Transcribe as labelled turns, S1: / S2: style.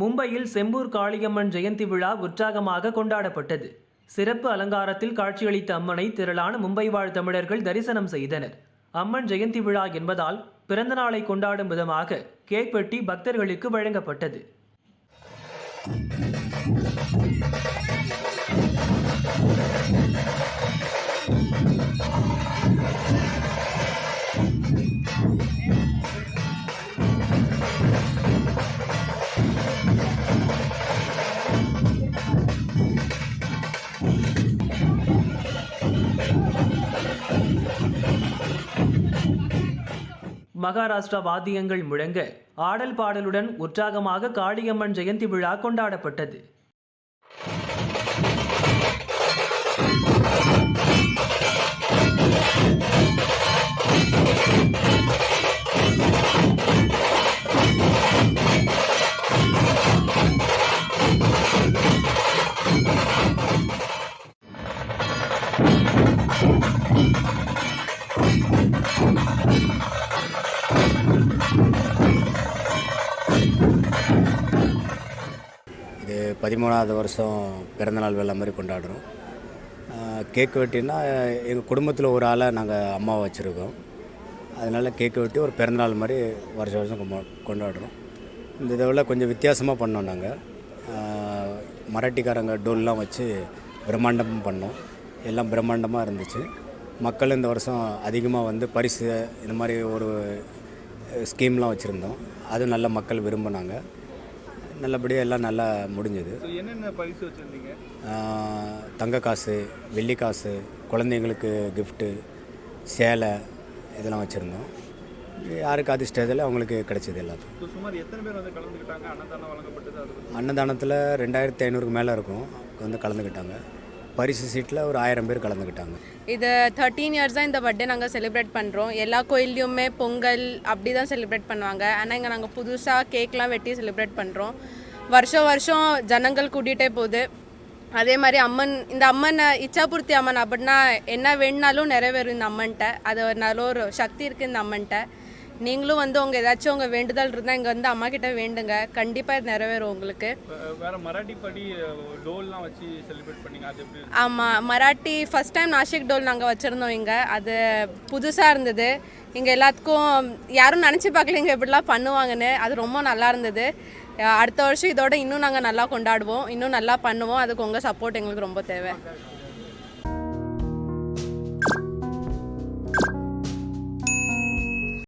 S1: மும்பையில் செம்பூர் காளியம்மன் ஜெயந்தி விழா உற்சாகமாக கொண்டாடப்பட்டது. சிறப்பு அலங்காரத்தில் காட்சியளித்த அம்மனை திரளான மும்பை வாழ் தமிழர்கள் தரிசனம் செய்தனர். அம்மன் ஜெயந்தி விழா என்பதால் பிறந்த நாளை கொண்டாடும் விதமாக கேக் வெட்டி பக்தர்களுக்கு வழங்கப்பட்டது. மகாராஷ்டிரா வாத்தியங்கள் முழங்க ஆடல் பாடலுடன் உற்சாகமாக காளியம்மன் ஜெயந்தி விழா கொண்டாடப்பட்டது.
S2: இது பதிமூணாவது வருஷம் பிறந்தநாள் விழா மாதிரி கொண்டாடுறோம். கேக் வெட்டினா எங்கள் குடும்பத்தில் ஒரு ஆளாக நாங்கள் அம்மாவை வச்சுருக்கோம். அதனால் கேக் வெட்டி ஒரு பிறந்தநாள் மாதிரி வருஷ வருஷம் கொண்டாடுறோம். இந்த இதில் கொஞ்சம் வித்தியாசமாக பண்ணோம் நாங்கள் மராட்டிக்காரங்க டோல்லாம் வச்சு பிரம்மாண்டமும் பண்ணோம். எல்லாம் பிரம்மாண்டமாக இருந்துச்சு. மக்கள் இந்த வருஷம் அதிகமாக வந்து பரிசு இந்த மாதிரி ஒரு ஸ்கீம்லாம் வச்சுருந்தோம். அது நல்ல மக்கள் விரும்பினாங்க. நல்லபடியாக எல்லாம் நல்லா முடிஞ்சது.
S3: என்னென்ன பரிசு வச்சுருந்தீங்க?
S2: தங்க காசு வெள்ளி காசு குழந்தைங்களுக்கு கிஃப்ட்டு சேலை இதெல்லாம் வச்சுருந்தோம். யாருக்கு அதிர்ஷ்டத்தில் அவங்களுக்கு கிடைச்சது எல்லாத்துக்கும்.
S3: ஸோ சுமார் எத்தனை பேர் வந்து கலந்துக்கிட்டாங்க? அன்னதானம் வழங்கப்பட்டது அதை பற்றி
S2: அன்னதானத்தில் ரெண்டாயிரத்தி ஐநூறுக்கு மேலே இருக்கும். வந்து கலந்துக்கிட்டாங்க. பரிசு சீட்டில் ஒரு ஆயிரம் பேர் கலந்துக்கிட்டாங்க.
S4: இது தேர்ட்டீன் இயர்ஸாக இந்த பர்த்டே நாங்கள் செலிப்ரேட் பண்ணுறோம் எல்லா கோயில்லையுமே பொங்கல் அப்படி தான் செலிப்ரேட் பண்ணுவாங்க. ஆனால் இங்கே நாங்கள் புதுசாக கேக்லாம் வெட்டி செலிப்ரேட் பண்ணுறோம் வருஷம் வருஷம் ஜனங்கள் கூட்டிகிட்டே போகுது. அதே மாதிரி அம்மன் இந்த அம்மனை இச்சாபூர்த்தி அம்மன் அப்படின்னா என்ன வேணுனாலும் நிறைவேறும் இந்த அம்மன்ட்ட அது ஒரு நல்ல ஒரு சக்தி இருக்குது இந்த அம்மன்ட்ட நீங்களும் வந்து உங்கள் ஏதாச்சும் உங்கள் வேண்டுதல் இருந்தால் இங்கே வந்து அம்மா கிட்ட வேண்டுங்க. கண்டிப்பாக இது நிறைவேறும் உங்களுக்கு.
S3: வேற மராட்டி படி டோல்லாம் வச்சு செலிப்ரேட் பண்ணீங்க அது எப்படி
S4: ஆமாம் மராட்டி ஃபஸ்ட் டைம் நாசிக் டோல் நாங்கள் வச்சுருந்தோம் இங்கே. அது புதுசாக இருந்தது. இங்கே எல்லாத்துக்கும் யாரும் நினச்சி பார்க்கல இங்கே இப்படிலாம் பண்ணுவாங்கன்னு. அது ரொம்ப நல்லா இருந்தது. அடுத்த வருஷம் இதோட இன்னும் நாங்கள் நல்லா கொண்டாடுவோம். இன்னும் நல்லா பண்ணுவோம். அதுக்கு உங்கள் சப்போர்ட் எங்களுக்கு ரொம்ப தேவை.